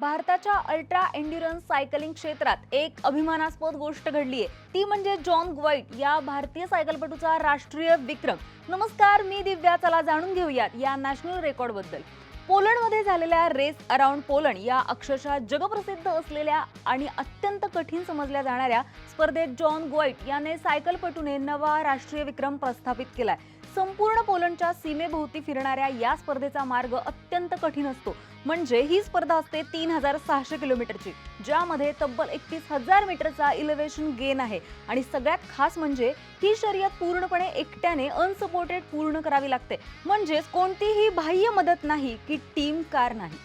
भारताच्या ultra endurance cycling क्षेत्रात एक अभिमानास्पद गोष्ट घडली आहे ती म्हणजे जॉन ग्वाईट या भारतीय सायकलपटूचा राष्ट्रीय विक्रम. नमस्कार मी दिव्या. चला जाणून घेऊयात या नॅशनल रेकॉर्डबद्दल पोलंडमध्ये झालेल्या रेस अराउंड पोलंड या अक्षरशः जगप्रसिद्ध असलेल्या आणि अत्यंत कठीण समजल्या जाणाऱ्या स्पर्धेत जॉन ग्वाईट याने सायकलपटूने नवा राष्ट्रीय विक्रम प्रस्थापित केलाय. संपूर्ण पोलंडच्या सीमेभोवती फिरणाऱ्या या स्पर्धेचा मार्ग अत्यंत कठीण असतो. म्हणजे ही स्पर्धा असते तीन हजार सहाशे किलोमीटरची ज्यामध्ये तब्बल एकतीस हजार मीटरचा इलेव्हेशन गेन आहे. आणि सगळ्यात खास म्हणजे ही शर्यत पूर्णपणे एकट्याने अनसपोर्टेड पूर्ण करावी लागते. म्हणजेच कोणतीही बाह्य मदत नाही की टीम कार नाही.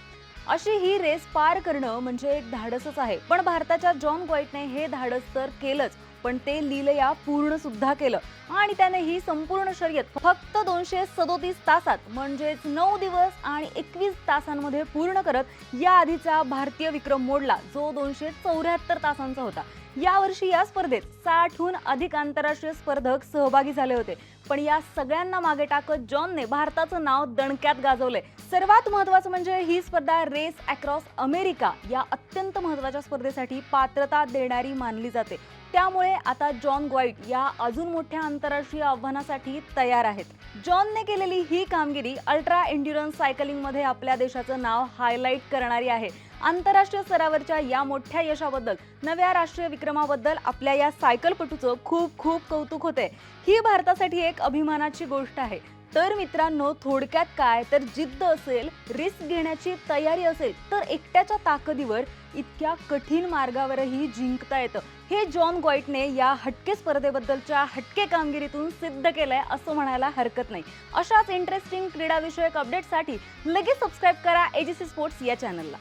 अशी ही रेस पार करणं म्हणजे एक धाडसच आहे. पण भारताच्या जॉन ग्वाईटने हे धाडस तर केलंच. पण ते लीलया पूर्ण सुद्धा केलं. आणि त्याने ही संपूर्ण शर्यत फक्त दोनशे सदोतीस तासात म्हणजेच नऊ दिवस आणि एकवीस तासांमध्ये पूर्ण करत या आधीचा भारतीय विक्रम मोडला जो दोनशे चौऱ्याहत्तर तासांचा होता. यावर्षी या स्पर्धेत साठहून अधिक आंतरराष्ट्रीय स्पर्धक सहभागी झाले होते. पण या सगळ्यांना मागे टाकत जॉनने भारताचं नाव दणक्यात गाजवलंय. सर्वात महत्वाचं म्हणजे ही स्पर्धा रेस अक्रॉस अमेरिका या अत्यंत महत्त्वाच्या स्पर्धेसाठी पात्रता देणारी मानली जाते. त्यामुळे आता जॉन ग्वाईट या अजून मोठ्या आंतरराष्ट्रीय आव्हानासाठी तयार आहेत. जॉनने केलेली ही कामगिरी अल्ट्रा एन्ड्युरन्स सायकलिंगमध्ये आपल्या देशाचं नाव हायलाईट करणारी आहे. आंतरराष्ट्रीय स्तरावरच्या या मोठ्या यशाबद्दल नव्या राष्ट्रीय विक्रमाबद्दल आपल्या या सायकलपटूचं खूप खूप कौतुक होते ही भारतासाठी एक अभिमानाची गोष्ट आहे. तर मित्रांनो थोडक्यात काय? तर जिद्द असेल रिस्क घेण्याची तयारी असेल तर एकट्याच्या ताकदीवर इतक्या कठीण मार्गावरही जिंकता येतं. हे जॉन गॉइटने या हटके स्पर्धेबद्दलच्या हटके कामगिरीतून सिद्ध केलंय असं म्हणायला हरकत नाही. अशाच इंटरेस्टिंग क्रीडाविषयक अपडेटसाठी लगेच सबस्क्राईब करा एजीसी स्पोर्ट्स या चॅनलला